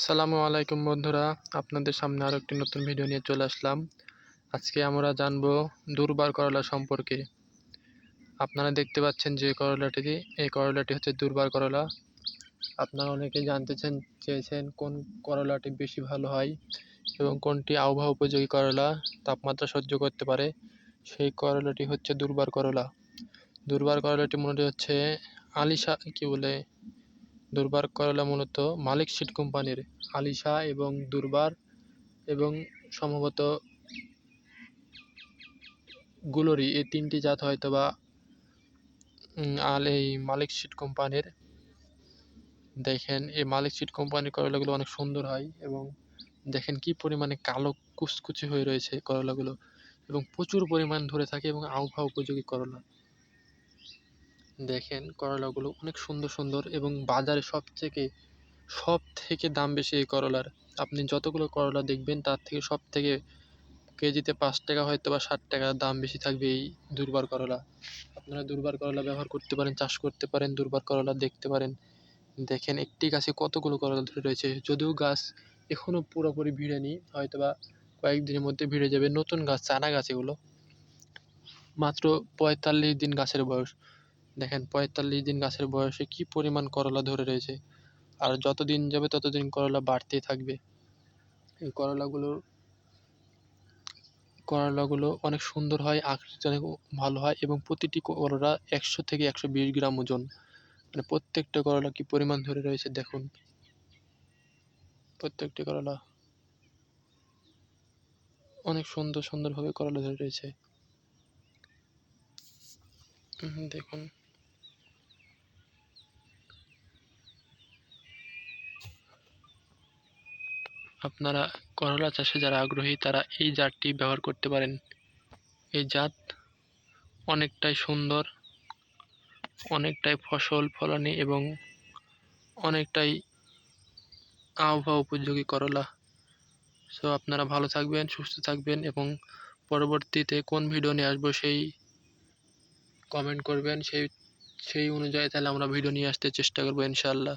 আসসালামু আলাইকুম বন্ধুরা, আপনাদের সামনে আরও একটি নতুন ভিডিও নিয়ে চলে আসলাম। আজকে আমরা জানব দুর্বার করলা সম্পর্কে। আপনারা দেখতে পাচ্ছেন যে করলাটি, এই করলাটি হচ্ছে দুর্বার করলা। আপনারা অনেকেই জানতে চান, চেয়েছেন কোন করলাটি বেশি ভালো হয় এবং কোনটি আবহাওয়া উপযোগী করলা, তাপমাত্রা সহ্য করতে পারে। সেই করলাটি হচ্ছে দুর্বার করলা। দুর্বার করলাটি মূলত হচ্ছে আলিশা, কি বলে? দুর্বার করলা মূলত মালিক সিড কোম্পানির আলিশা এবং দুর্বার এবং সম্ভবত গুলোরি এই তিনটি জাত হয়তো বা আল এই মালিক সিড কোম্পানির। দেখেন, এই মালিক সিড কোম্পানির করলাগুলো অনেক সুন্দর হয় এবং দেখেন কি পরিমাণে কালো কুচকুচি হয়ে রয়েছে করলাগুলো এবং প্রচুর পরিমাণ ধরে থাকে এবং আবহাওয়া উপযোগী করলা। দেখেন করলাগুলো অনেক সুন্দর সুন্দর এবং বাজারে সব থেকে সব থেকে দাম বেশি এই করলার। আপনি যতগুলো করলা দেখবেন, তার থেকে সব থেকে কেজিতে পাঁচ টাকা হয়তো বা ষাট টাকা দাম বেশি থাকবে এই দুর্বার করলা। আপনারা দুর্বার করলা ব্যবহার করতে পারেন, চাষ করতে পারেন, দুর্বার করলা দেখতে পারেন। দেখেন একটি গাছে কতগুলো করলা ধরে রয়েছে, যদিও গাছ এখনও পুরোপুরি ভিড়ে ভিড়েনি, হয়তো বা কয়েকদিনের মধ্যে ভিড়ে যাবে। নতুন গাছ চারা গাছ এগুলো। মাত্র পঁয়তাল্লিশ দিন গাছের বয়স। দেখেন, পঁয়তাল্লিশ দিন গাছের বয়সে কি পরিমাণ করলা ধরে রয়েছে? আর যত দিন যাবে তত দিন করলা বাড়তেই থাকবে। এই করলাগুলোর করলাগুলো অনেক সুন্দর হয় আকৃতি অনেক ভালো হয় এবং প্রতিটি করলা একশো থেকে একশো বিশ গ্রাম ওজন। মানে প্রত্যেকটা করলা কি পরিমাণ ধরে রয়েছে দেখুন। প্রত্যেকটি করলা অনেক সুন্দর সুন্দরভাবে করলা ধরে রয়েছে। দেখুন। আপনারা করলা চাষে যারা আগ্রহী, তারা এই জাতটি ব্যবহার করতে পারেন। এই জাত অনেকটাই সুন্দর, অনেকটাই ফসল, ফলানি এবং অনেকটাই আবহাওয়া উপযোগী করলা। সো আপনারা ভালো থাকবেন, সুস্থ থাকবেন এবং পরবর্তীতে কোন ভিডিও নিয়ে আসব সেই কমেন্ট করবেন। সেই সেই অনুযায়ী তাহলে আমরা ভিডিও নিয়ে আসতে চেষ্টা করব ইনশাআল্লাহ।